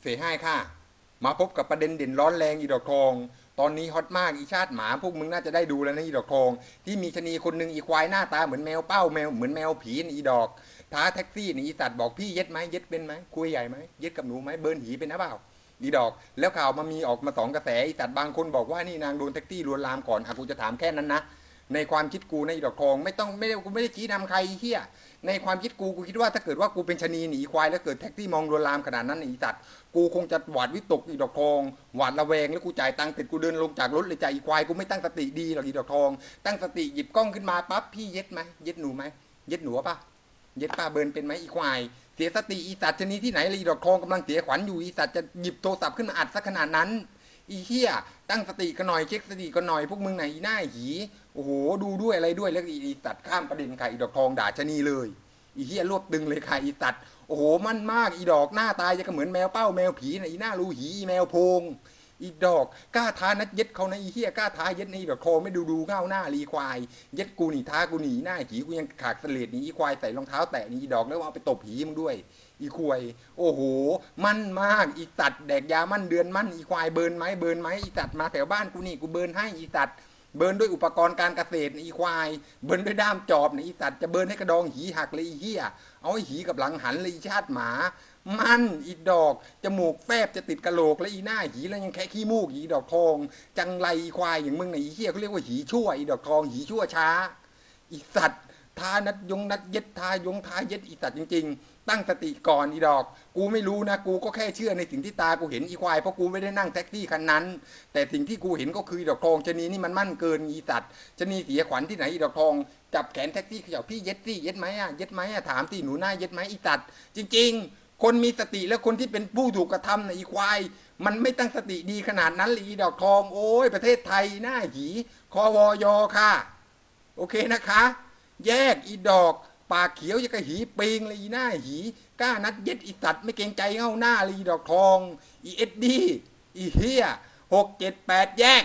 เสียให้ค่ะ มาพบกับประเด็นเด่นร้อนแรงอีดอกทอง ตอนนี้ฮอตมากอีชาติหมาพวกมึงน่าจะได้ดูแล้วนะอีดอกทอง ที่มีชะนีคนหนึ่งอีควายหน้าตาเหมือนแมวเป้าแมวเหมือนแมวผีนอีดอก ท้าแท็กซี่นี่อีสัตว์บอกพี่เย็ดไหมเย็ดเป็นไหมคุยใหญ่ไหมเย็ดกับหนูไหมเบิร์นหีเป็นนะเปล่าอีดอก แล้วข่าวมามีออกมาสองกระแสอีสัตว์บางคนบอกว่านี่นางโดนแท็กซี่ลวนลามก่อนอะกูจะถามแค่นั้นนะ ในความคิดกูในอีดอกทอง ไม่ต้องไม่ได้กูไม่ได้ชี้นำใครเฮียในความคิดกูกูคิดว่าถ้าเกิดว่ากูเป็นชะนีหนีควายแล้วเกิดแท็กซี่มองลวนลามขนาดนั้นอีสัตว์กูคงจะหวาดวิตกอีดอกทอง หวาดระแวงแล้วกูจ่ายตังค์เสร็จกูเดินลงจากรถเลยจ่ายอีควายกูไม่ตั้งสติดีหรอกอีดอกทอง ตั้งสติหยิบกล้องขึ้นมาปั๊บพี่เย็ดไหมเย็ดหนูไหมเย็ดหนูปะเย็ดป้าเบิร์นเป็นไหมอีควาย เสียสติอีสัตว์ชนิดที่ไหนเลยอีดอกทองกำลังเสียขวัญอยู่อีสัตว์จะหยิบโทรศัพท์ขึ้นมาอัดสักขนาดนั้น อีเฮียตั้งสติกันหน่อยเช็คสติกันหน่อยพวกมึงไหนอีหน้าหีโอ้โหดูด้วยอะไรด้วยแล้วอีตัดข้ามประเด็นค่ะอีดอกทองด่าชะนีเลย อีเฮียรวบตึงเลยค่ะอีตัด โอ้โหมั่นมากอีดอกหน้าตายจะก็เหมือนแมวเป้าแมวผีนะอีหน้ารูหีอีแมวโพง อีดอกกล้าท้านัดเย็ดเขานะอีเฮียกล้าท้าเย็ดนี่ดอกทอไม่ดูดูเง้าหน้ารีควาย เย็ดกูหนีท้ากูหนีหน้าหีกูยังขากเสลดนีอีควายใส่รองเท้าแตะนี่อีดอกแล้วเอาไปตบผีมึงด้วย อีควายโอ้โห มั่นมากอีตัดแดกยามั่นเดือนมั่นอีควายเบิร์นไหมเบิร์นไหมอีตัดมาแถวบ้านกูนี่กูเบิร์นให้อีตัด เบิร์นด้วยอุปกรณ์การเกษตรนอีควาย เบิร์นด้วยด้ามจอบนอีสัตว์จะเบิร์นให้กระดองหีหักเลยอีเหี้ย เอาไอ้หีกับหลังหันเลยอีชาติหมา มันอีดอก จมูกแฟบจะติดกระโหลกและอีหน้าหีแล้วยังแค่ขี้มูกหีดอกทอง จังไรอีควายอย่างมึงนอีเหี้ยเขาเรียกว่าหีชั่วอีดอกทองหีชั่วช้าอีสัตว์ ทานัดยงนัดเย็ดทายงทาเย็ดอีสัตว์จริง ๆ ตั้งสติก่อนอีดอก กูไม่รู้นะ กูก็แค่เชื่อในสิ่งที่ตากูเห็นอีควายเพราะกูไม่ได้นั่งแท็กซี่คันนั้น แต่สิ่งที่กูเห็นก็คืออีดอกทองชะนีนี่มันมั่นเกินอีสัตว์ชะนีเสียขวัญที่ไหนอีดอกทองจับแขนแท็กซี่เขย่าพี่เย็ดซี่เย็ดไหมอะเย็ดไหมอะถามสิหนูหน้าเย็ดไหมอีสัตว์จริง ๆ คนมีสติและคนที่เป็นผู้ถูกกระทำนะอีควายมันไม่ตั้งสติดีขนาดนั้นเลยอีดอกทองโอ้ยประเทศไทยหน้าหีคอวอยอค่ะ โอเคนะคะ แยกอีดอก ปากเขียวยังกะหีปิงเลยอีหน้าหีกล้านัดเย็ดอีสัตว์ไม่เกรงใจเงาหน้าเลยอีดอกทอง อีเอ็ดดี้อีเฮียหกเจ็ดแปดแยก